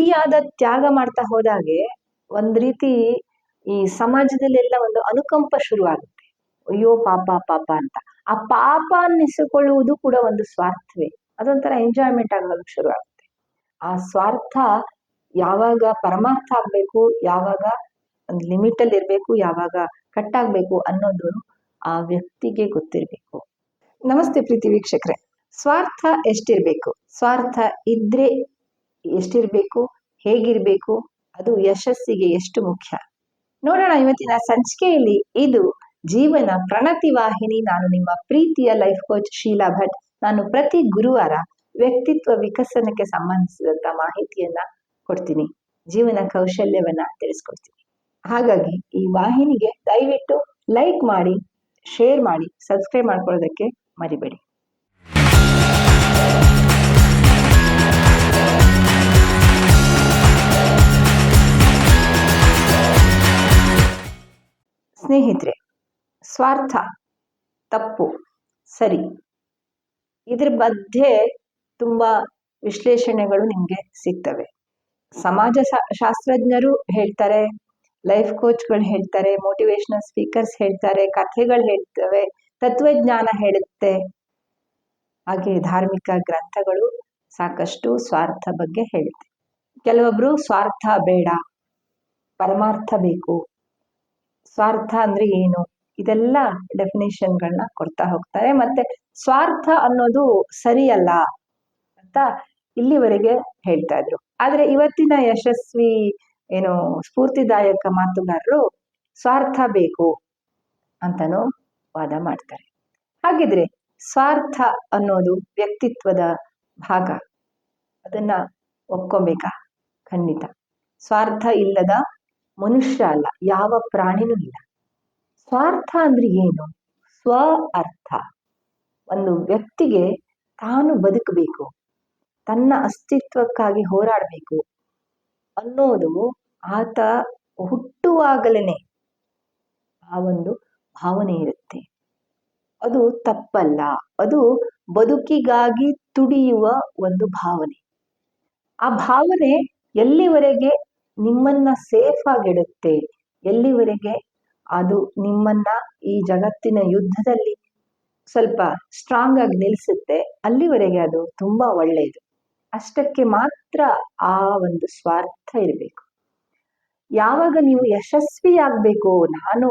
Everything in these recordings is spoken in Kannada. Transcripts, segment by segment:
ಅತಿಯಾದ ತ್ಯಾಗ ಮಾಡ್ತಾ ಹೋದಾಗೆ ಒಂದ್ ರೀತಿ ಈ ಸಮಾಜದಲ್ಲೆಲ್ಲ ಒಂದು ಅನುಕಂಪ ಶುರುವಾಗುತ್ತೆ. ಅಯ್ಯೋ ಪಾಪ ಪಾಪ ಅಂತ. ಆ ಪಾಪ ಅನ್ನಿಸಿಕೊಳ್ಳುವುದು ಕೂಡ ಒಂದು ಸ್ವಾರ್ಥವೇ. ಅದೊಂಥರ ಎಂಜಾಯ್ಮೆಂಟ್ ಆಗೋದಕ್ಕೆ ಶುರು ಆಗುತ್ತೆ ಆ ಸ್ವಾರ್ಥ ಯಾವಾಗ ಪರಮಾರ್ಥ ಆಗ್ಬೇಕು, ಯಾವಾಗ ಒಂದು ಲಿಮಿಟ್ ಅಲ್ಲಿ ಇರ್ಬೇಕು, ಯಾವಾಗ ಕಟ್ ಆಗ್ಬೇಕು ಅನ್ನೋದು ಆ ವ್ಯಕ್ತಿಗೆ ಗೊತ್ತಿರ್ಬೇಕು. ನಮಸ್ತೆ ಪ್ರೀತಿ ವೀಕ್ಷಕರೇ. ಸ್ವಾರ್ಥ ಎಷ್ಟಿರ್ಬೇಕು? ಸ್ವಾರ್ಥ ಇದ್ರೆ ಎಷ್ಟಿರ್ಬೇಕು, ಹೇಗಿರ್ಬೇಕು, ಅದು ಯಶಸ್ಸಿಗೆ ಎಷ್ಟು ಮುಖ್ಯ. ನೋಡೋಣ ಇವತ್ತಿನ ಸಂಚಿಕೆಯಲ್ಲಿ ಇದು ಜೀವನ ಪ್ರಣತಿ ವಾಹಿನಿ. ನಾನು ನಿಮ್ಮ ಪ್ರೀತಿಯ ಲೈಫ್ ಕೋಚ್ ಶೀಲಾ ಭಟ್. ನಾನು ಪ್ರತಿ ಗುರುವಾರ ವ್ಯಕ್ತಿತ್ವ ವಿಕಸನಕ್ಕೆ ಸಂಬಂಧಿಸಿದಂತ ಮಾಹಿತಿಯನ್ನ ಕೊಡ್ತೀನಿ. ಜೀವನ ಕೌಶಲ್ಯವನ್ನ ತಿಳಿಸ್ಕೊಡ್ತೀನಿ. ಹಾಗಾಗಿ ಈ ವಾಹಿನಿಗೆ ದಯವಿಟ್ಟು ಲೈಕ್ ಮಾಡಿ, ಶೇರ್ ಮಾಡಿ, ಸಬ್ಸ್ಕ್ರೈಬ್ ಮಾಡ್ಕೊಳ್ಳೋದಕ್ಕೆ ಮರಿಬೇಡಿ. ಸ್ನೇಹಿತರೆ, ಸ್ವಾರ್ಥ, ತಪ್ಪು, ಸರಿ. ಇದ್ರ ಮಧ್ಯೆ ತುಂಬಾ ವಿಶ್ಲೇಷಣೆಗಳು ನಿಮ್ಗೆ ಸಿಗ್ತವೆ. ಸಮಾಜ ಶಾಸ್ತ್ರಜ್ಞರು ಹೇಳ್ತಾರೆ ಲೈಫ್ ಕೋಚ್ಗಳು ಹೇಳ್ತಾರೆ ಮೋಟಿವೇಶನಲ್ ಸ್ಪೀಕರ್ಸ್ ಹೇಳ್ತಾರೆ, ಕಥೆಗಳು ಹೇಳ್ತವೆ, ತತ್ವಜ್ಞಾನ ಹೇಳುತ್ತೆ. ಹಾಗೆ ಧಾರ್ಮಿಕ ಗ್ರಂಥಗಳು ಸಾಕಷ್ಟು ಸ್ವಾರ್ಥ ಬಗ್ಗೆ ಹೇಳುತ್ತೆ ಕೆಲವೊಬ್ರು ಸ್ವಾರ್ಥ ಬೇಡ, ಪರಮಾರ್ಥ ಬೇಕು ಸ್ವಾರ್ಥ ಅಂದ್ರೆ ಏನು? ಇದೆಲ್ಲ ಡೆಫಿನೇಷನ್ಗಳನ್ನ ಕೊಡ್ತಾ ಹೋಗ್ತಾರೆ. ಮತ್ತೆ ಸ್ವಾರ್ಥ ಅನ್ನೋದು ಸರಿಯಲ್ಲ ಅಂತ ಇಲ್ಲಿವರೆಗೆ ಹೇಳ್ತಾ ಇದ್ರು. ಆದರೆ ಇವತ್ತಿನ ಯಶಸ್ವಿ ಏನು ಸ್ಫೂರ್ತಿದಾಯಕ ಮಾತುಗಾರರು ಸ್ವಾರ್ಥ ಬೇಕು ಅಂತನೂ ವಾದ ಮಾಡ್ತಾರೆ. ಹಾಗಿದ್ರೆ ಸ್ವಾರ್ಥ ಅನ್ನೋದು ವ್ಯಕ್ತಿತ್ವದ ಭಾಗ. ಅದನ್ನ ಒಪ್ಕೊಬೇಕಾ? ಖಂಡಿತ. ಸ್ವಾರ್ಥ ಇಲ್ಲದ ಮನುಷ್ಯ ಅಲ್ಲ, ಯಾವ ಪ್ರಾಣಿನೂ ಇಲ್ಲ. ಸ್ವಾರ್ಥ ಅಂದ್ರೆ ಏನು? ಸ್ವ ಅರ್ಥ ಒಂದು ವ್ಯಕ್ತಿಗೆ ತಾನು ಬದುಕಬೇಕು, ತನ್ನ ಅಸ್ತಿತ್ವಕ್ಕಾಗಿ ಹೋರಾಡಬೇಕು ಅನ್ನೋದು ಆತ ಹುಟ್ಟುವಾಗಲೇ ಆ ಒಂದು ಭಾವನೆ ಇರುತ್ತೆ. ಅದು ತಪ್ಪಲ್ಲ, ಅದು ಬದುಕಿಗಾಗಿ ತುಡಿಯುವ ಒಂದು ಭಾವನೆ. ಆ ಭಾವನೆ ಎಲ್ಲಿವರೆಗೆ ನಿಮ್ಮನ್ನ ಸೇಫ್ ಆಗಿಡುತ್ತೆ. ಎಲ್ಲಿವರೆಗೆ? ಅದು ನಿಮ್ಮನ್ನ ಈ ಜಗತ್ತಿನ ಯುದ್ಧದಲ್ಲಿ ಸ್ವಲ್ಪ ಸ್ಟ್ರಾಂಗ್ ಆಗಿ ನಿಲ್ಲಿಸುತ್ತೆ ಅಲ್ಲಿವರೆಗೆ ಅದು ತುಂಬಾ ಒಳ್ಳೆಯದು. ಅಷ್ಟಕ್ಕೆ ಮಾತ್ರ ಆ ಒಂದು ಸ್ವಾರ್ಥ ಇರಬೇಕು. ಯಾವಾಗ ನೀವು ಯಶಸ್ವಿ ಆಗ್ಬೇಕು ನಾನು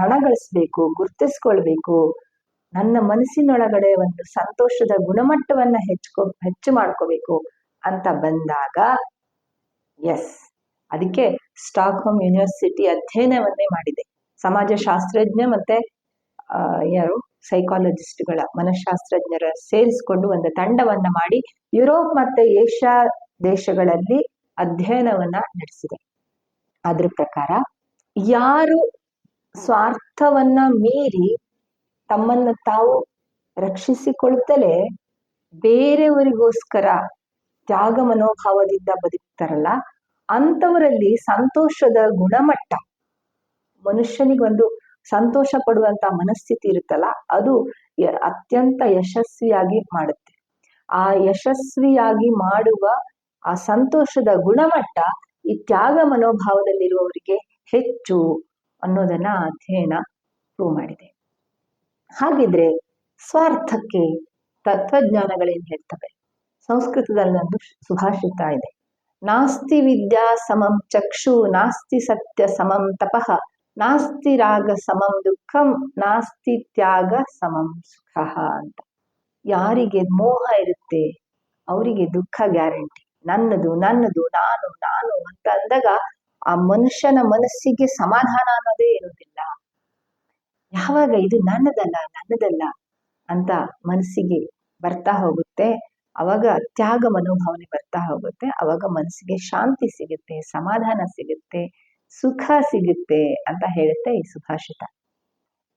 ಹಣ ಗಳಿಸ್ಬೇಕು, ಗುರ್ತಿಸ್ಕೊಳ್ಬೇಕು, ನನ್ನ ಮನಸ್ಸಿನೊಳಗಡೆ ಒಂದು ಸಂತೋಷದ ಗುಣಮಟ್ಟವನ್ನ ಹೆಚ್ಚು ಹೆಚ್ಚು ಮಾಡ್ಕೋಬೇಕು ಅಂತ ಬಂದಾಗ ಎಸ್ ಅದಕ್ಕೆ ಸ್ಟಾಕ್ ಹೋಮ್ ಯೂನಿವರ್ಸಿಟಿ ಅಧ್ಯಯನವನ್ನೇ ಮಾಡಿದೆ. ಸಮಾಜಶಾಸ್ತ್ರಜ್ಞ ಮತ್ತೆ ಯಾರು? ಸೈಕಾಲಜಿಸ್ಟ್ಗಳ ಮನಃಶಾಸ್ತ್ರಜ್ಞರ ಸೇರಿಸಿಕೊಂಡು ಒಂದು ತಂಡವನ್ನ ಮಾಡಿ ಯುರೋಪ್ ಮತ್ತೆ ಏಷ್ಯಾ ದೇಶಗಳಲ್ಲಿ ಅಧ್ಯಯನವನ್ನ ನಡೆಸಿದೆ. ಅದ್ರ ಪ್ರಕಾರ ಯಾರು ಸ್ವಾರ್ಥವನ್ನ ಮೀರಿ ತಮ್ಮನ್ನ ತಾವು ರಕ್ಷಿಸಿಕೊಳ್ಳುತ್ತಲೇ ಬೇರೆಯವರಿಗೋಸ್ಕರ ತ್ಯಾಗ ಮನೋಭಾವದಿಂದ ಬದುಕ್ತಾರಲ್ಲ, ಅಂಥವರಲ್ಲಿ ಸಂತೋಷದ ಗುಣಮಟ್ಟ, ಮನುಷ್ಯನಿಗೊಂದು ಸಂತೋಷ ಪಡುವಂತ ಮನಸ್ಥಿತಿ ಇರುತ್ತಲ್ಲ, ಅದು ಅತ್ಯಂತ ಯಶಸ್ವಿಯಾಗಿ ಮಾಡುತ್ತೆ. ಆ ಯಶಸ್ವಿಯಾಗಿ ಮಾಡುವ ಆ ಸಂತೋಷದ ಗುಣಮಟ್ಟ ಈ ತ್ಯಾಗ ಮನೋಭಾವದಲ್ಲಿರುವವರಿಗೆ ಹೆಚ್ಚು ಅನ್ನೋದನ್ನ ಅಧ್ಯಯನ ಪ್ರೂವ್ ಮಾಡಿದೆ. ಹಾಗಿದ್ರೆ ಸ್ವಾರ್ಥಕ್ಕೆ ತತ್ವಜ್ಞಾನಗಳೇನ್ ಹೇಳ್ತವೆ? ಸಂಸ್ಕೃತದಲ್ಲಿ ಒಂದು ಸುಭಾಷಿತ ಇದೆ. ನಾಸ್ತಿ ವಿದ್ಯಾ ಸಮಂ ಚಕ್ಷು, ನಾಸ್ತಿ ಸತ್ಯ ಸಮಂ ತಪಃ, ನಾಸ್ತಿ ರಾಗ ಸಮಂ ದುಃಖಂ, ನಾಸ್ತಿ ತ್ಯಾಗ ಸಮಂ ಸುಖ ಅಂತ. ಯಾರಿಗೆ ಮೋಹ ಇರುತ್ತೆ, ಅವರಿಗೆ ದುಃಖ ಗ್ಯಾರಂಟಿ. ನನ್ನದು ನನ್ನದು, ನಾನು ನಾನು ಅಂತ ಅಂದಾಗ ಆ ಮನುಷ್ಯನ ಮನಸ್ಸಿಗೆ ಸಮಾಧಾನ ಅನ್ನೋದೇ ಇರುವುದಿಲ್ಲ. ಯಾವಾಗ ಇದು ನನ್ನದಲ್ಲ ನನ್ನದಲ್ಲ ಅಂತ ಮನಸ್ಸಿಗೆ ಬರ್ತಾ ಹೋಗುತ್ತೆ. ಅವಾಗ ತ್ಯಾಗ ಮನೋಭಾವನೆ ಬರ್ತಾ ಹೋಗುತ್ತೆ. ಅವಾಗ ಮನಸ್ಸಿಗೆ ಶಾಂತಿ ಸಿಗುತ್ತೆ, ಸಮಾಧಾನ ಸಿಗುತ್ತೆ, ಸುಖ ಸಿಗುತ್ತೆ ಅಂತ ಹೇಳುತ್ತೆ ಈ ಸುಭಾಷಿತ.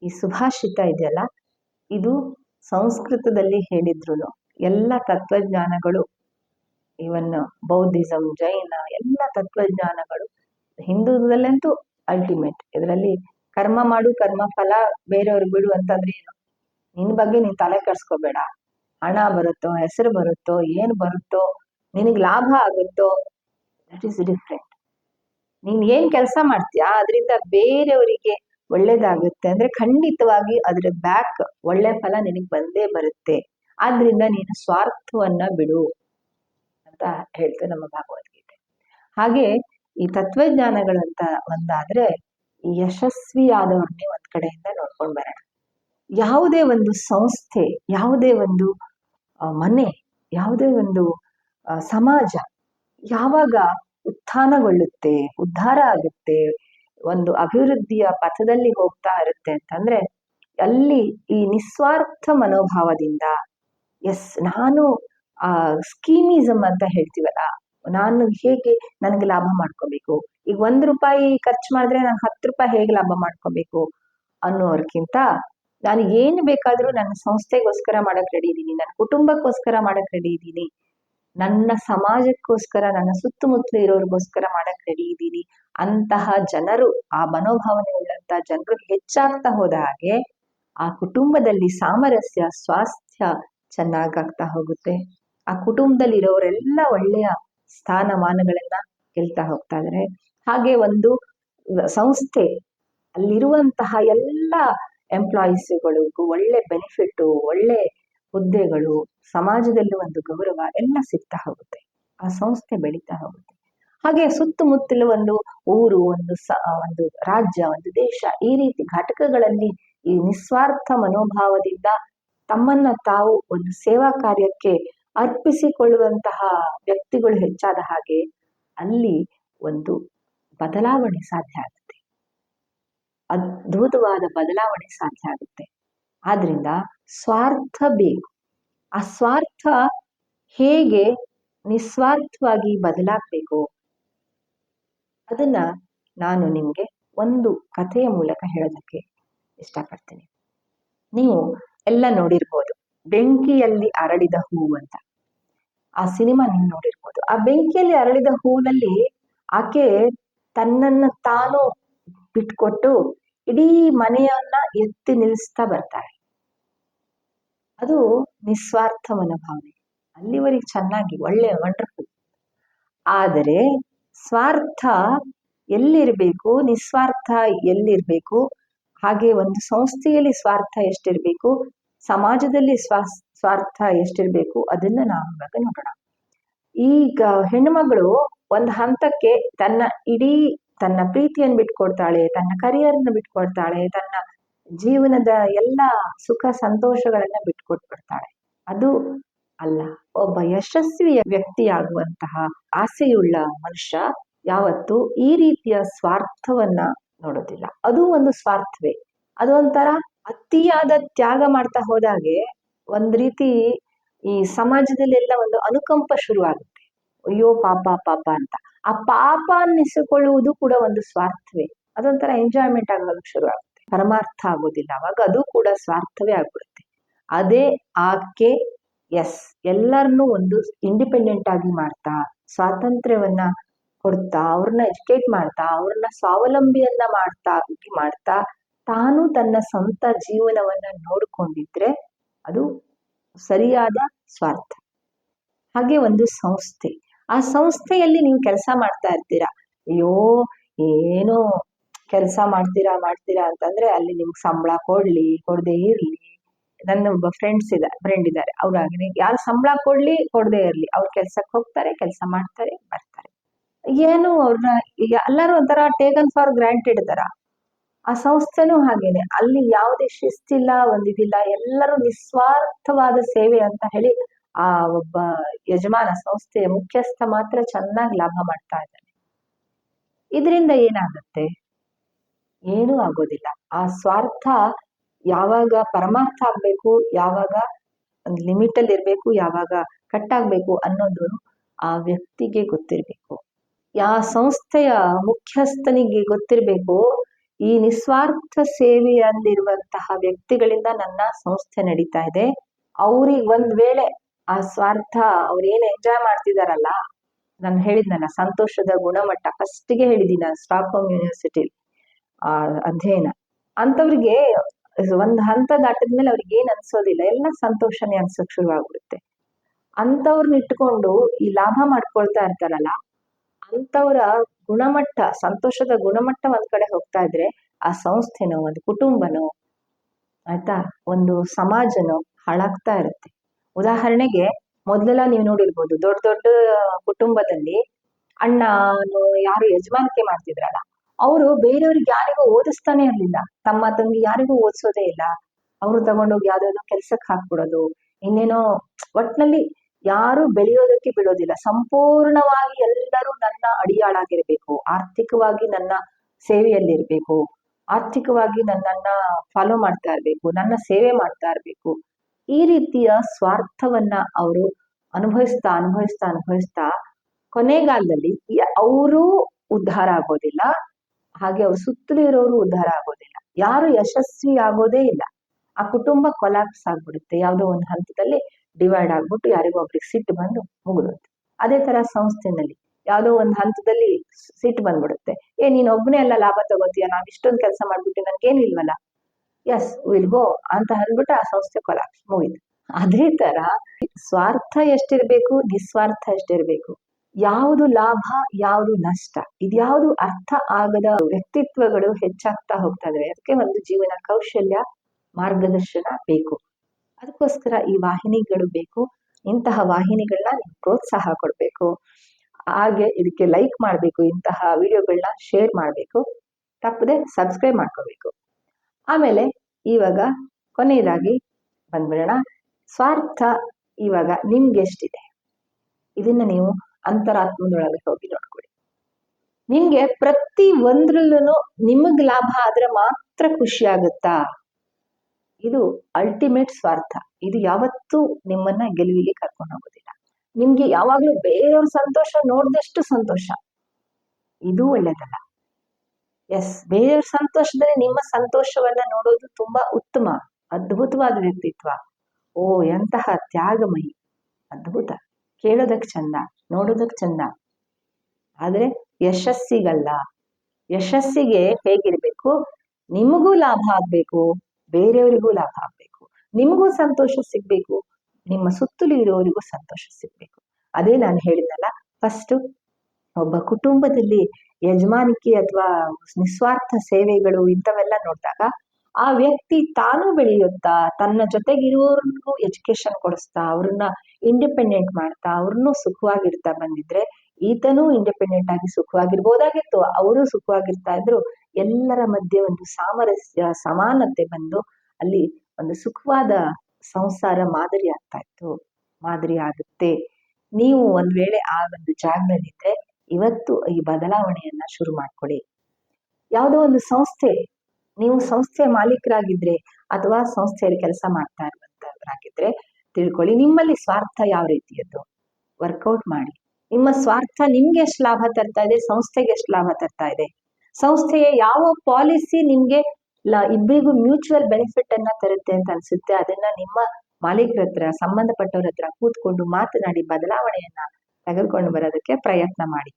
ಈ ಸುಭಾಷಿತ ಇದೆಯಲ್ಲ, ಇದು ಸಂಸ್ಕೃತದಲ್ಲಿ ಹೇಳಿದ್ರು ಎಲ್ಲ ತತ್ವಜ್ಞಾನಗಳು ಇವನ್ ಬೌದ್ಧಿಸಂ, ಜೈನ, ಎಲ್ಲ ತತ್ವಜ್ಞಾನಗಳು ಹಿಂದೂದಲ್ಲಂತೂ ಅಲ್ಟಿಮೇಟ್ ಇದರಲ್ಲಿ ಕರ್ಮ ಮಾಡು, ಕರ್ಮ ಫಲ ಬೇರೆಯವ್ರಿಗೆ ಬಿಡು ಅಂತಂದ್ರೆ ಏನು? ನಿನ್ ಬಗ್ಗೆ ನೀನು ತಲೆ ಕೆಡ್ಸ್ಕೋಬೇಡ. ಹಣ ಬರುತ್ತೋ, ಹೆಸರು ಬರುತ್ತೋ, ಏನು ಬರುತ್ತೋ, ನಿನಗೆ ಲಾಭ ಆಗುತ್ತೋ ದಟ್ ಈಸ್ ಡಿಫ್ರೆಂಟ್ ನೀನ್ ಏನ್ ಕೆಲಸ ಮಾಡ್ತೀಯಾ, ಅದರಿಂದ ಬೇರೆಯವರಿಗೆ ಒಳ್ಳೇದಾಗುತ್ತೆ. ಅಂದ್ರೆ ಖಂಡಿತವಾಗಿ ಅದ್ರ ಬ್ಯಾಕ್ ಒಳ್ಳೆ ಫಲ ನಿನಗೆ ಬಂದೇ ಬರುತ್ತೆ. ಆದ್ರಿಂದ ನೀನು ಸ್ವಾರ್ಥವನ್ನ ಬಿಡು ಅಂತ ಹೇಳ್ತು ನಮ್ಮ ಭಾಗವದ್ಗೀತೆ. ಹಾಗೆ ಈ ತತ್ವಜ್ಞಾನಗಳಂತ ಒಂದಾದ್ರೆ ಯಶಸ್ವಿಯಾದವ್ರನ್ನೇ ಒಂದ್ ಕಡೆಯಿಂದ ನೋಡ್ಕೊಂಡ್ ಬರೋಣ. ಯಾವುದೇ ಒಂದು ಸಂಸ್ಥೆ, ಯಾವುದೇ ಒಂದು ಮನೆ ಯಾವುದೇ ಒಂದು ಸಮಾಜ ಯಾವಾಗ ಉತ್ಥಾನಗೊಳ್ಳುತ್ತೆ, ಉದ್ಧಾರ ಆಗುತ್ತೆ, ಒಂದು ಅಭಿವೃದ್ಧಿಯ ಪಥದಲ್ಲಿ ಹೋಗ್ತಾ ಇರುತ್ತೆ ಅಂತಂದ್ರೆ ಅಲ್ಲಿ ಈ ನಿಸ್ವಾರ್ಥ ಮನೋಭಾವದಿಂದ ಎಸ್ ನಾನು, ಆ, ಸ್ಕೀಮಿಸಮ್ ಅಂತ ಹೇಳ್ತೀವಲ್ಲ, ನಾನು ಹೇಗೆ ನನಗೆ ಲಾಭ ಮಾಡ್ಕೋಬೇಕು? ಈಗ ಒಂದ್ ರೂಪಾಯಿ ಖರ್ಚು ಮಾಡಿದ್ರೆ ನಾನು ಹತ್ತು ರೂಪಾಯಿ ಹೇಗೆ ಲಾಭ ಮಾಡ್ಕೋಬೇಕು ಅನ್ನೋರ್ಕಿಂತ ನಾನು ಏನು ಬೇಕಾದರೂ ನನ್ನ ಸಂಸ್ಥೆಗೋಸ್ಕರ ಮಾಡಕ್ಕೆ ರೆಡಿ ಇದ್ದೀನಿ ನನ್ನ ಕುಟುಂಬಕ್ಕೋಸ್ಕರ ಮಾಡಕ್ಕೆ ರೆಡಿ ಇದ್ದೀನಿ ನನ್ನ ಸಮಾಜಕ್ಕೋಸ್ಕರ, ನನ್ನ ಸುತ್ತಮುತ್ತಲು ಇರೋರಿಗೋಸ್ಕರ ಮಾಡಕ್ ರೆಡಿ ಇದ್ದೀನಿ ಅಂತಹ ಜನರು, ಆ ಮನೋಭಾವನೆ ಉಳ್ಳಂತಹ ಜನರು ಹೆಚ್ಚಾಗ್ತಾ ಹೋದ ಹಾಗೆ, ಆ ಕುಟುಂಬದಲ್ಲಿ ಸಾಮರಸ್ಯ, ಸ್ವಾಸ್ಥ್ಯ ಚೆನ್ನಾಗಾಗ್ತಾ ಹೋಗುತ್ತೆ. ಆ ಕುಟುಂಬದಲ್ಲಿರೋರೆಲ್ಲ ಒಳ್ಳೆಯ ಸ್ಥಾನಮಾನಗಳನ್ನ ಗೆಲ್ತಾ ಹೋಗ್ತಾ ಇದಾರೆ. ಹಾಗೆ ಒಂದು ಸಂಸ್ಥೆ, ಅಲ್ಲಿರುವಂತಹ ಎಲ್ಲ ಎಂಪ್ಲಾಯೀಸ್ಗಳಿಗೂ ಒಳ್ಳೆ ಬೆನಿಫಿಟ್ಟು ಒಳ್ಳೆ ಹುದ್ದೆಗಳು, ಸಮಾಜದಲ್ಲಿ ಒಂದು ಗೌರವ ಎಲ್ಲ ಸಿಗ್ತಾ ಹೋಗುತ್ತೆ. ಆ ಸಂಸ್ಥೆ ಬೆಳೀತಾ ಹೋಗುತ್ತೆ. ಹಾಗೆ ಸುತ್ತಮುತ್ತಲು ಒಂದು ಊರು, ಒಂದು ಸ, ಒಂದು ರಾಜ್ಯ, ಒಂದು ದೇಶ ಈ ರೀತಿ ಘಟಕಗಳಲ್ಲಿ ಈ ನಿಸ್ವಾರ್ಥ ಮನೋಭಾವದಿಂದ ತಮ್ಮನ್ನ ತಾವು ಒಂದು ಸೇವಾ ಕಾರ್ಯಕ್ಕೆ ಅರ್ಪಿಸಿಕೊಳ್ಳುವಂತಹ ವ್ಯಕ್ತಿಗಳು ಹೆಚ್ಚಾದ ಹಾಗೆ ಅಲ್ಲಿ ಒಂದು ಬದಲಾವಣೆ ಸಾಧ್ಯ ಆಗುತ್ತೆ ಅದ್ಭುತವಾದ ಬದಲಾವಣೆ ಸಾಧ್ಯ ಆಗುತ್ತೆ. ಆದ್ರಿಂದ ಸ್ವಾರ್ಥ ಬೇಕು. ಆ ಸ್ವಾರ್ಥ ಹೇಗೆ ನಿಸ್ವಾರ್ಥವಾಗಿ ಬದಲಾಗಬೇಕು ಅದನ್ನ ನಾನು ನಿಮ್ಗೆ ಒಂದು ಕಥೆಯ ಮೂಲಕ ಹೇಳೋದಕ್ಕೆ ಇಷ್ಟಪಡ್ತೀನಿ. ನೀವು ಎಲ್ಲ ನೋಡಿರ್ಬೋದು. ಬೆಂಕಿಯಲ್ಲಿ ಅರಳಿದ ಹೂ ಅಂತ. ಆ ಸಿನಿಮಾ ನೀವು ನೋಡಿರ್ಬೋದು. ಆ ಬೆಂಕಿಯಲ್ಲಿ ಅರಳಿದ ಹೂನಲ್ಲಿ ಆಕೆ ತನ್ನನ್ನ ತಾನು ಬಿಟ್ಕೊಟ್ಟು ಇಡೀ ಮನೆಯನ್ನ ಎತ್ತಿ ನಿಲ್ಲಿಸ್ತಾ ಬರ್ತಾರೆ. ಅದು ನಿಸ್ವಾರ್ಥ ಮನೋಭಾವನೆ ಅಲ್ಲಿವರೆಗೆ ಚೆನ್ನಾಗಿ, ಒಳ್ಳೆಯ ವಂಡರ್ಫುಲ್ ಆದರೆ ಸ್ವಾರ್ಥ ಎಲ್ಲಿರ್ಬೇಕು, ನಿಸ್ವಾರ್ಥ ಎಲ್ಲಿರ್ಬೇಕು, ಹಾಗೆ ಒಂದು ಸಂಸ್ಥೆಯಲ್ಲಿ ಸ್ವಾರ್ಥ ಎಷ್ಟಿರ್ಬೇಕು, ಸಮಾಜದಲ್ಲಿ ಸ್ವಾ, ಸ್ವಾರ್ಥ ಎಷ್ಟಿರಬೇಕು, ಅದನ್ನ ನಾವು ಇವಾಗ ನೋಡೋಣ. ಈಗ ಹೆಣ್ಣುಮಗಳು ಒಂದು ಹಂತಕ್ಕೆ ತನ್ನ ಇಡೀ ತನ್ನ ಪ್ರೀತಿಯನ್ನು ಬಿಟ್ಕೊಡ್ತಾಳೆ, ತನ್ನ ಕರಿಯರ್ನ ಬಿಟ್ಕೊಡ್ತಾಳೆ, ತನ್ನ ಜೀವನದ ಎಲ್ಲ ಸುಖ ಸಂತೋಷಗಳನ್ನ ಬಿಟ್ಕೊಟ್ಬಿಡ್ತಾಳೆ. ಅದು ಅಲ್ಲ, ಒಬ್ಬ ಯಶಸ್ವಿ ವ್ಯಕ್ತಿಯಾಗುವಂತಹ ಆಸೆಯುಳ್ಳ ಮನುಷ್ಯ ಯಾವತ್ತು ಈ ರೀತಿಯ ಸ್ವಾರ್ಥವನ್ನ ನೋಡೋದಿಲ್ಲ. ಅದು ಒಂದು ಸ್ವಾರ್ಥವೇ. ಅದೊಂಥರ ಅತಿಯಾದ ತ್ಯಾಗ ಮಾಡ್ತಾ ಹೋದಾಗೆ ಒಂದ್ ರೀತಿ ಈ ಸಮಾಜದಲ್ಲೆಲ್ಲ ಒಂದು ಅನುಕಂಪ ಶುರು ಅಯ್ಯೋ ಪಾಪ ಪಾಪ ಅಂತ. ಆ ಪಾಪ ಅನ್ನಿಸಿಕೊಳ್ಳುವುದು ಕೂಡ ಒಂದು ಸ್ವಾರ್ಥವೇ. ಅದೊಂಥರ ಎಂಜಾಯ್ಮೆಂಟ್ ಆಗೋದಕ್ಕೆ ಶುರು ಆಗುತ್ತೆ. ಪರಮಾರ್ಥ ಆಗೋದಿಲ್ಲ. ಅವಾಗ ಅದು ಕೂಡ ಸ್ವಾರ್ಥವೇ ಆಗ್ಬಿಡುತ್ತೆ. ಅದೇ ಆಕೆ ಎಸ್ ಎಲ್ಲರನ್ನೂ ಒಂದು ಇಂಡಿಪೆಂಡೆಂಟ್ ಆಗಿ ಮಾಡ್ತಾ, ಸ್ವಾತಂತ್ರ್ಯವನ್ನ ಕೊಡ್ತಾ, ಅವ್ರನ್ನ ಎಜುಕೇಟ್ ಮಾಡ್ತಾ, ಅವ್ರನ್ನ ಸ್ವಾವಲಂಬಿಯನ್ನ ಮಾಡ್ತಾ ಮಾಡ್ತಾ, ತಾನು ತನ್ನ ಸ್ವಂತ ಜೀವನವನ್ನ ನೋಡ್ಕೊಂಡಿದ್ರೆ ಅದು ಸರಿಯಾದ ಸ್ವಾರ್ಥ. ಹಾಗೆ ಒಂದು ಸಂಸ್ಥೆ. ಆ ಸಂಸ್ಥೆಯಲ್ಲಿ ನೀವು ಕೆಲಸ ಮಾಡ್ತಾ ಇರ್ತೀರಾ? ಅಯ್ಯೋ, ಏನೋ ಕೆಲಸ ಮಾಡ್ತೀರಾ ಮಾಡ್ತೀರಾ ಅಂತಂದ್ರೆ ಅಲ್ಲಿ ನಿಮ್ಗೆ ಸಂಬಳ ಕೊಡ್ಲಿ, ಕೊಡದೆ ಇರ್ಲಿ. ನನ್ನ ಒಬ್ಬ ಫ್ರೆಂಡ್ಸ್ ಇದ್ದಾರೆ ಫ್ರೆಂಡ್ ಇದ್ದಾರೆ ಅವ್ರಾಗಲಿ ಯಾರು ಸಂಬಳ ಕೊಡ್ಲಿ, ಕೊಡದೆ ಇರ್ಲಿ. ಅವ್ರ ಕೆಲ್ಸಕ್ಕೆ ಹೋಗ್ತಾರೆ, ಕೆಲಸ ಮಾಡ್ತಾರೆ, ಬರ್ತಾರೆ. ಏನು ಅವ್ರನ್ನ ಎಲ್ಲರೂ ಒಂಥರ ಟೇಕನ್ ಫಾರ್ ಗ್ರಾಂಟೆಡ್ ತರ. ಆ ಸಂಸ್ಥೆನೂ ಹಾಗೇನೆ. ಅಲ್ಲಿ ಯಾವುದೇ ಶಿಸ್ತಿಲ್ಲ, ಒಂದಿದಿಲ್ಲ, ಎಲ್ಲರೂ ನಿಸ್ವಾರ್ಥವಾದ ಸೇವೆ ಅಂತ ಹೇಳಿ ಆ ಒಬ್ಬ ಯಜಮಾನ ಸಂಸ್ಥೆಯ ಮುಖ್ಯಸ್ಥ ಮಾತ್ರ ಚೆನ್ನಾಗಿ ಲಾಭ ಮಾಡ್ತಾ ಇದ್ದಾನೆ. ಇದರಿಂದ ಏನಾಗುತ್ತೆ? ಏನೂ ಆಗೋದಿಲ್ಲ. ಆ ಸ್ವಾರ್ಥ ಯಾವಾಗ ಪರಮಾರ್ಥ ಆಗ್ಬೇಕು, ಯಾವಾಗ ಒಂದು ಲಿಮಿಟ್ ಅಲ್ಲಿ ಇರ್ಬೇಕು, ಯಾವಾಗ ಕಟ್ ಆಗ್ಬೇಕು ಅನ್ನೋದು ಆ ವ್ಯಕ್ತಿಗೆ ಗೊತ್ತಿರ್ಬೇಕು. ಯಾ ಸಂಸ್ಥೆಯ ಮುಖ್ಯಸ್ಥನಿಗೆ ಗೊತ್ತಿರ್ಬೇಕು, ಈ ನಿಸ್ವಾರ್ಥ ಸೇವೆಯಲ್ಲಿರುವಂತಹ ವ್ಯಕ್ತಿಗಳಿಂದ ನನ್ನ ಸಂಸ್ಥೆ ನಡೀತಾ ಇದೆ. ಅವ್ರಿಗೆ ಒಂದ್ ವೇಳೆ ಆ ಸ್ವಾರ್ಥ ಅವ್ರು ಏನು ಎಂಜಾಯ್ ಮಾಡ್ತಿದಾರಲ್ಲ, ನಾನು ಹೇಳಿದ್ನಲ್ಲ ಸಂತೋಷದ ಗುಣಮಟ್ಟ ಫಸ್ಟಿಗೆ ಹೇಳಿದ್ದೀನಿ ಸ್ಟಾಕ್ಹೋಮ್ ಯೂನಿವರ್ಸಿಟಿ ಆ ಅಧ್ಯಯನ. ಅಂಥವ್ರಿಗೆ ಒಂದು ಹಂತ ದಾಟಿದ್ಮೇಲೆ ಅವ್ರಿಗೆ ಏನು ಅನ್ಸೋದಿಲ್ಲ, ಎಲ್ಲ ಸಂತೋಷನೇ ಅನ್ಸೋಕ್ ಶುರು ಆಗ್ಬಿಡುತ್ತೆ ಅಂಥವ್ರನ್ನ ಇಟ್ಕೊಂಡು ಈ ಲಾಭ ಮಾಡ್ಕೊಳ್ತಾ ಇರ್ತಾರಲ್ಲ, ಅಂಥವ್ರ ಗುಣಮಟ್ಟ, ಸಂತೋಷದ ಗುಣಮಟ್ಟ ಒಂದ್ ಕಡೆ ಹೋಗ್ತಾ ಇದ್ರೆ ಆ ಸಂಸ್ಥೆನೋ, ಒಂದು ಕುಟುಂಬನೋ, ಆಯ್ತಾ, ಒಂದು ಸಮಾಜನೋ ಹಾಳಾಗ್ತಾ ಇರುತ್ತೆ. ಉದಾಹರಣೆಗೆ ಮೊದ್ಲೆಲ್ಲ ನೀವು ನೋಡಿರ್ಬೋದು ದೊಡ್ಡ ದೊಡ್ಡ ಕುಟುಂಬದಲ್ಲಿ ಅಣ್ಣ ಯಾರು ಯಜಮಾನಿಕೆ ಮಾಡ್ತಿದ್ರಲ್ಲ, ಅವರು ಬೇರೆಯವ್ರಿಗೆ ಯಾರಿಗೂ ಓದಿಸ್ತಾನೆ ಇರ್ಲಿಲ್ಲ. ತಮ್ಮ ತಂಗಿ ಯಾರಿಗೂ ಓದಿಸೋದೇ ಇಲ್ಲ. ಅವ್ರು ತಗೊಂಡೋಗಿ ಯಾವ್ದಾದ್ರು ಕೆಲ್ಸಕ್ಕೆ ಹಾಕ್ಬಿಡೋದು, ಇನ್ನೇನೋ ಒಟ್ನಲ್ಲಿ ಯಾರು ಬೆಳೆಯೋದಕ್ಕೆ ಬಿಡೋದಿಲ್ಲ. ಸಂಪೂರ್ಣವಾಗಿ ಎಲ್ಲರೂ ನನ್ನ ಅಡಿಯಾಳಾಗಿರ್ಬೇಕು. ಆರ್ಥಿಕವಾಗಿ ನನ್ನ ಸೇವೆಯಲ್ಲಿರ್ಬೇಕು. ಆರ್ಥಿಕವಾಗಿ ನನ್ನನ್ನ ಫಾಲೋ ಮಾಡ್ತಾ ಇರ್ಬೇಕು. ನನ್ನ ಸೇವೆ ಮಾಡ್ತಾ ಇರ್ಬೇಕು. ಈ ರೀತಿಯ ಸ್ವಾರ್ಥವನ್ನ ಅವರು ಅನುಭವಿಸ್ತಾ ಅನುಭವಿಸ್ತಾ ಅನುಭವಿಸ್ತಾ ಕೊನೆಗಾಲದಲ್ಲಿ ಅವರು ಉದ್ಧಾರ ಆಗೋದಿಲ್ಲ, ಹಾಗೆ ಅವ್ರ ಸುತ್ತಲೂ ಇರೋರು ಉದ್ಧಾರ ಆಗೋದಿಲ್ಲ. ಯಾರು ಯಶಸ್ವಿ ಆಗೋದೇ ಇಲ್ಲ. ಆ ಕುಟುಂಬ ಕೊಲಾಪ್ಸ್ ಆಗ್ಬಿಡುತ್ತೆ. ಯಾವುದೋ ಒಂದು ಹಂತದಲ್ಲಿ ಡಿವೈಡ್ ಆಗ್ಬಿಟ್ಟು ಯಾರಿಗೂ ಒಬ್ರಿಗೆ ಸಿಟ್ಟು ಬಂದು ಮುಗಿದುತ್ತೆ ಅದೇ ತರ ಸಂಸ್ಥೆನಲ್ಲಿ ಯಾವುದೋ ಒಂದು ಹಂತದಲ್ಲಿ ಸಿಟ್ಟು ಬಂದ್ಬಿಡುತ್ತೆ. ಏ, ನೀನ್ ಒಬ್ಬನೇ ಎಲ್ಲ ಲಾಭ ತಗೋತೀಯ? ನಾವ್ ಇಷ್ಟೊಂದು ಕೆಲಸ ಮಾಡ್ಬಿಟ್ಟು ನನ್ಗೇನಿಲ್ವಲ್ಲ ಎಸ್ ವಿಲ್ ಗೋ ಅಂತ ಅಂದ್ಬಿಟ್ಟು ಆ ಸಂಸ್ಥೆ ಕೊಲಾಪ್ಸ್ ಮುಗಿತು. ಅದೇ ತರ ಸ್ವಾರ್ಥ ಎಷ್ಟಿರ್ಬೇಕು, ನಿಸ್ವಾರ್ಥ ಎಷ್ಟಿರ್ಬೇಕು? ಯಾವುದು ಲಾಭ, ಯಾವುದು ನಷ್ಟ? ಇದ್ಯಾವುದು ಅರ್ಥ ಆಗದ ವ್ಯಕ್ತಿತ್ವಗಳು ಹೆಚ್ಚಾಗ್ತಾ ಹೋಗ್ತಾ ಇದಾವೆ. ಅದಕ್ಕೆ ಒಂದು ಜೀವನ ಕೌಶಲ್ಯ ಮಾರ್ಗದರ್ಶನ ಬೇಕು. ಅದಕ್ಕೋಸ್ಕರ ಈ ವಾಹಿನಿಗಳು ಬೇಕು. ಇಂತಹ ವಾಹಿನಿಗಳನ್ನ ನೀವು ಪ್ರೋತ್ಸಾಹ ಕೊಡಬೇಕು. ಹಾಗೆ ಇದಕ್ಕೆ ಲೈಕ್ ಮಾಡಬೇಕು. ಇಂತಹ ವಿಡಿಯೋಗಳನ್ನ ಶೇರ್ ಮಾಡಬೇಕು. ತಪ್ಪದೆ ಸಬ್ಸ್ಕ್ರೈಬ್ ಮಾಡ್ಕೋಬೇಕು. ಆಮೇಲೆ ಇವಾಗ ಕೊನೆಯದಾಗಿ ಬಂದ್ಬಿಡೋಣ. ಸ್ವಾರ್ಥ ಇವಾಗ ನಿಮ್ಗೆಷ್ಟಿದೆ? ಇದನ್ನ ನೀವು ಅಂತರಾತ್ಮದೊಳಗೆ ಹೋಗಿ ನೋಡ್ಕೊಳ್ಳಿ ನಿಮ್ಗೆ ಪ್ರತಿ ಒಂದ್ರಲ್ಲೂ ನಿಮಗ್ ಲಾಭ ಆದ್ರೆ ಮಾತ್ರ ಖುಷಿ ಆಗುತ್ತಾ? ಇದು ಅಲ್ಟಿಮೇಟ್ ಸ್ವಾರ್ಥ. ಇದು ಯಾವತ್ತೂ ನಿಮ್ಮನ್ನ ಗೆಲುವಿಗೆ ಕರ್ಕೊಂಡು ಹೋಗೋದಿಲ್ಲ. ನಿಮ್ಗೆ ಯಾವಾಗ್ಲೂ ಬೇರೆಯವ್ರ ಸಂತೋಷ ನೋಡ್ದಷ್ಟು ಸಂತೋಷ. ಇದು ಒಳ್ಳೇದಲ್ಲ. ಎಸ್ ಬೇರೆಯವ್ರ ಸಂತೋಷದಲ್ಲಿ ನಿಮ್ಮ ಸಂತೋಷವನ್ನ ನೋಡೋದು ತುಂಬಾ ಉತ್ತಮ, ಅದ್ಭುತವಾದ ವ್ಯಕ್ತಿತ್ವ. ಓ, ಎಂತಹ ತ್ಯಾಗಮಯಿ. ಅದ್ಭುತ. ಕೇಳೋದಕ್ ಚಂದ, ನೋಡೋದಕ್ ಚಂದ. ಆದ್ರೆ ಯಶಸ್ಸಿಗಲ್ಲ. ಯಶಸ್ಸಿಗೆ ಹೇಗಿರ್ಬೇಕು? ನಿಮಗೂ ಲಾಭ ಆಗ್ಬೇಕು, ಬೇರೆಯವರಿಗೂ ಲಾಭ ಆಗ್ಬೇಕು. ನಿಮಗೂ ಸಂತೋಷ ಸಿಗ್ಬೇಕು, ನಿಮ್ಮ ಸುತ್ತಲೂ ಇರೋರಿಗೂ ಸಂತೋಷ ಸಿಗ್ಬೇಕು. ಅದೇ ನಾನು ಹೇಳಿದ್ನಲ್ಲ ಫಸ್ಟ್ ಒಬ್ಬ ಕುಟುಂಬದಲ್ಲಿ ಯಜಮಾನಿಕೆ ಅಥವಾ ನಿಸ್ವಾರ್ಥ ಸೇವೆಗಳು ಇಂಥವೆಲ್ಲ ನೋಡಿದಾಗ ಆ ವ್ಯಕ್ತಿ ತಾನು ಬೆಳೆಯುತ್ತಾ, ತನ್ನ ಜೊತೆಗಿರುವವ್ರಿಗೂ ಎಜುಕೇಶನ್ ಕೊಡಿಸ್ತಾ, ಅವ್ರನ್ನ ಇಂಡಿಪೆಂಡೆಂಟ್ ಮಾಡ್ತಾ, ಅವ್ರನ್ನೂ ಸುಖವಾಗಿರ್ತಾ ಬಂದಿದ್ರೆ ಈತನೂ ಇಂಡಿಪೆಂಡೆಂಟ್ ಆಗಿ ಸುಖವಾಗಿರ್ಬೋದಾಗಿತ್ತು, ಅವರು ಸುಖವಾಗಿರ್ತಾ ಇದ್ರು. ಎಲ್ಲರ ಮಧ್ಯೆ ಒಂದು ಸಾಮರಸ್ಯ, ಸಮಾನತೆ ಬಂದು ಅಲ್ಲಿ ಒಂದು ಸುಖವಾದ ಸಂಸಾರ ಮಾದರಿ ಆಗ್ತಾ ಇತ್ತು, ಮಾದರಿ ಆಗುತ್ತೆ. ನೀವು ಒಂದ್ ವೇಳೆ ಆ ಒಂದು ಜಾಗದಲ್ಲಿದ್ರೆ ಇವತ್ತು ಈ ಬದಲಾವಣೆಯನ್ನ ಶುರು ಮಾಡ್ಕೊಳ್ಳಿ ಯಾವುದೋ ಒಂದು ಸಂಸ್ಥೆ, ನೀವು ಸಂಸ್ಥೆಯ ಮಾಲೀಕರಾಗಿದ್ರೆ ಅಥವಾ ಸಂಸ್ಥೆಯಲ್ಲಿ ಕೆಲಸ ಮಾಡ್ತಾ ಇರುವಂತವರಾಗಿದ್ರೆ ತಿಳ್ಕೊಳ್ಳಿ ನಿಮ್ಮಲ್ಲಿ ಸ್ವಾರ್ಥ ಯಾವ ರೀತಿಯದ್ದು? ವರ್ಕೌಟ್ ಮಾಡಿ. ನಿಮ್ಮ ಸ್ವಾರ್ಥ ನಿಮ್ಗೆ ಎಷ್ಟು ಲಾಭ ತರ್ತಾ ಇದೆ, ಸಂಸ್ಥೆಗೆ ಎಷ್ಟು ಲಾಭ ತರ್ತಾ ಇದೆ? ಸಂಸ್ಥೆಯ ಯಾವ ಪಾಲಿಸಿ ನಿಮ್ಗೆ ಇಬ್ಬರಿಗೂ ಮ್ಯೂಚುವಲ್ ಬೆನಿಫಿಟ್ ಅನ್ನ ತರುತ್ತೆ ಅಂತ ಅನ್ಸುತ್ತೆ, ಅದನ್ನ ನಿಮ್ಮ ಮಾಲೀಕರ ಹತ್ರ, ಸಂಬಂಧಪಟ್ಟವ್ರ ಹತ್ರ ಕೂತ್ಕೊಂಡು ಮಾತನಾಡಿ ಬದಲಾವಣೆಯನ್ನ ತೆಗೆದುಕೊಂಡು ಬರೋದಕ್ಕೆ ಪ್ರಯತ್ನ ಮಾಡಿ.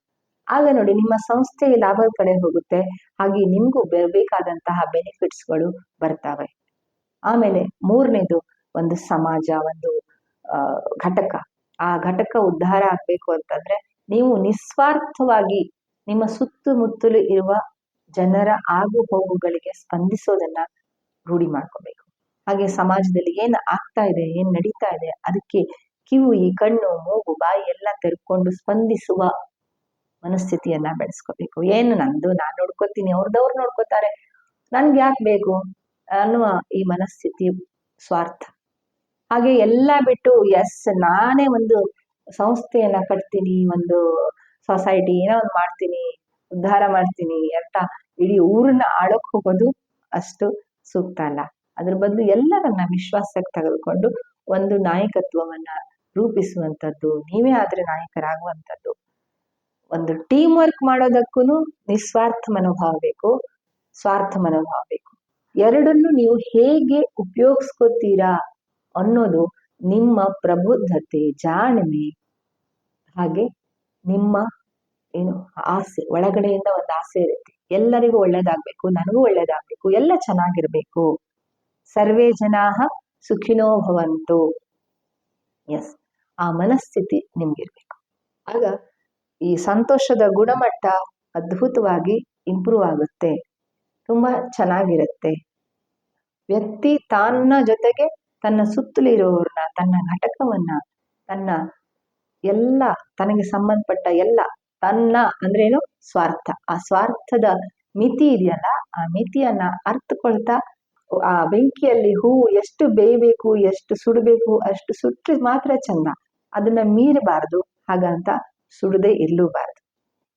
ಆಗ ನೋಡಿ ನಿಮ್ಮ ಸಂಸ್ಥೆ ಲಾಭದ ಕಡೆ ಹೋಗುತ್ತೆ. ಹಾಗೆ ನಿಮ್ಗೂ ಬೇಕಾದಂತಹ ಬೆನಿಫಿಟ್ಸ್ಗಳು ಬರ್ತವೆ. ಆಮೇಲೆ ಮೂರನೇದು ಒಂದು ಸಮಾಜ, ಒಂದು ಘಟಕ. ಆ ಘಟಕ ಉದ್ಧಾರ ಆಗ್ಬೇಕು ಅಂತಂದ್ರೆ ನೀವು ನಿಸ್ವಾರ್ಥವಾಗಿ ನಿಮ್ಮ ಸುತ್ತಮುತ್ತಲು ಇರುವ ಜನರ ಆಗು ಹೋಗುಗಳಿಗೆ ಸ್ಪಂದಿಸೋದನ್ನ ರೂಢಿ ಮಾಡ್ಕೋಬೇಕು. ಹಾಗೆ ಸಮಾಜದಲ್ಲಿ ಏನ್ ಆಗ್ತಾ ಇದೆ, ಏನ್ ನಡೀತಾ ಇದೆ, ಅದಕ್ಕೆ ಕಿವಿ, ಕಣ್ಣು, ಮೂಗು, ಬಾಯಿ ಎಲ್ಲ ತೆರ್ಕೊಂಡು ಸ್ಪಂದಿಸುವ ಮನಸ್ಥಿತಿಯನ್ನ ಬೆಳೆಸ್ಕೋಬೇಕು. ಏನು ನಂದು? ನಾನು ನೋಡ್ಕೋತೀನಿ. ಅವ್ರದವ್ರು ನೋಡ್ಕೋತಾರೆ. ನನ್ಗೆ ಯಾಕೆ ಬೇಕು ಅನ್ನುವ ಈ ಮನಸ್ಥಿತಿ ಸ್ವಾರ್ಥ. ಹಾಗೆ ಎಲ್ಲ ಬಿಟ್ಟು ಎಸ್, ನಾನೇ ಒಂದು ಸಂಸ್ಥೆಯನ್ನ ಕಟ್ತೀನಿ, ಒಂದು ಸೊಸೈಟಿ ಏನೋ ಒಂದು ಮಾಡ್ತೀನಿ, ಉದ್ಧಾರ ಮಾಡ್ತೀನಿ ಅಂತ ಇಡೀ ಊರನ್ನ ಆಳಕ್ ಹೋಗೋದು ಅಷ್ಟು ಸೂಕ್ತ ಅಲ್ಲ. ಅದ್ರ ಬದಲು ಎಲ್ಲರನ್ನ ವಿಶ್ವಾಸಕ್ಕೆ ತೆಗೆದುಕೊಂಡು ಒಂದು ನಾಯಕತ್ವವನ್ನ ರೂಪಿಸುವಂಥದ್ದು, ನೀವೇ ಆದ್ರೆ ನಾಯಕರಾಗುವಂಥದ್ದು. ಒಂದು ಟೀಮ್ ವರ್ಕ್ ಮಾಡೋದಕ್ಕೂ ನಿಸ್ವಾರ್ಥ ಮನೋಭಾವ ಬೇಕು, ಸ್ವಾರ್ಥ ಮನೋಭಾವ ಬೇಕು. ಎರಡನ್ನು ನೀವು ಹೇಗೆ ಉಪಯೋಗಿಸ್ಕೋತೀರಾ ಅನ್ನೋದು ನಿಮ್ಮ ಪ್ರಬುದ್ಧತೆ, ಜಾಣ್ಮೆ, ಹಾಗೆ ನಿಮ್ಮ ಏನು ಆಸೆ, ಒಳಗಡೆಯಿಂದ ಒಂದು ಆಸೆ ಇರುತ್ತೆ. ಎಲ್ಲರಿಗೂ ಒಳ್ಳೇದಾಗ್ಬೇಕು, ನನಗೂ ಒಳ್ಳೇದಾಗ್ಬೇಕು, ಎಲ್ಲ ಚೆನ್ನಾಗಿರ್ಬೇಕು. ಸರ್ವೇ ಜನಾಹ ಸುಖಿನೋ ಭವಂತು. ಎಸ್ ಆ ಮನಸ್ಥಿತಿ ನಿಮ್ಗಿರ್ಬೇಕು. ಆಗ ಈ ಸಂತೋಷದ ಗುಣಮಟ್ಟ ಅದ್ಭುತವಾಗಿ ಇಂಪ್ರೂವ್ ಆಗುತ್ತೆ. ತುಂಬ ಚೆನ್ನಾಗಿರುತ್ತೆ. ವ್ಯಕ್ತಿ ತನ್ನ ಜೊತೆಗೆ ತನ್ನ ಸುತ್ತಲಿರುವವ್ರನ್ನ, ತನ್ನ ಘಟಕವನ್ನ ತನ್ನ ಎಲ್ಲ ತನಗೆ ಸಂಬಂಧಪಟ್ಟ ಎಲ್ಲ ತನ್ನ ಅಂದ್ರೇನು ಸ್ವಾರ್ಥ. ಆ ಸ್ವಾರ್ಥದ ಮಿತಿ ಇದೆಯಲ್ಲ, ಆ ಮಿತಿಯನ್ನ ಅರ್ಥಕೊಳ್ತಾ ಆ ಬೆಂಕಿಯಲ್ಲಿ ಹೂವು ಎಷ್ಟು ಬೇಯಬೇಕು, ಎಷ್ಟು ಸುಡಬೇಕು, ಅಷ್ಟು ಸುಟ್ಟರೆ ಮಾತ್ರ ಚಂದ. ಅದನ್ನ ಮೀರಬಾರ್ದು. ಹಾಗಂತ ಸುಡದೆ ಇರಲೂಬಾರ್ದು.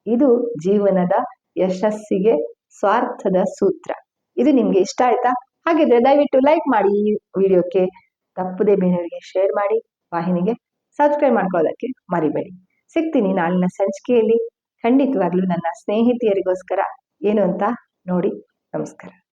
ಇದು ಜೀವನದ ಯಶಸ್ಸಿಗೆ ಸ್ವಾರ್ಥದ ಸೂತ್ರ. ಇದು ನಿಮ್ಗೆ ಇಷ್ಟ ಆಯ್ತಾ? ಹಾಗಿದ್ರೆ ದಯವಿಟ್ಟು ಲೈಕ್ ಮಾಡಿ ಈ ವಿಡಿಯೋಕ್ಕೆ. ತಪ್ಪದೆ ಬೇರೆಯವರಿಗೆ ಶೇರ್ ಮಾಡಿ. ವಾಹಿನಿಗೆ ಸಬ್ಸ್ಕ್ರೈಬ್ ಮಾಡ್ಕೊಳ್ಳೋದಕ್ಕೆ ಮರಿಬೇಡಿ. ಸಿಗ್ತೀನಿ ನಾಳಿನ ಸಂಚಿಕೆಯಲ್ಲಿ. ಖಂಡಿತವಾಗ್ಲೂ ನನ್ನ ಸ್ನೇಹಿತೆಯರಿಗೋಸ್ಕರ. ಏನು ಅಂತ ನೋಡಿ. ನಮಸ್ಕಾರ.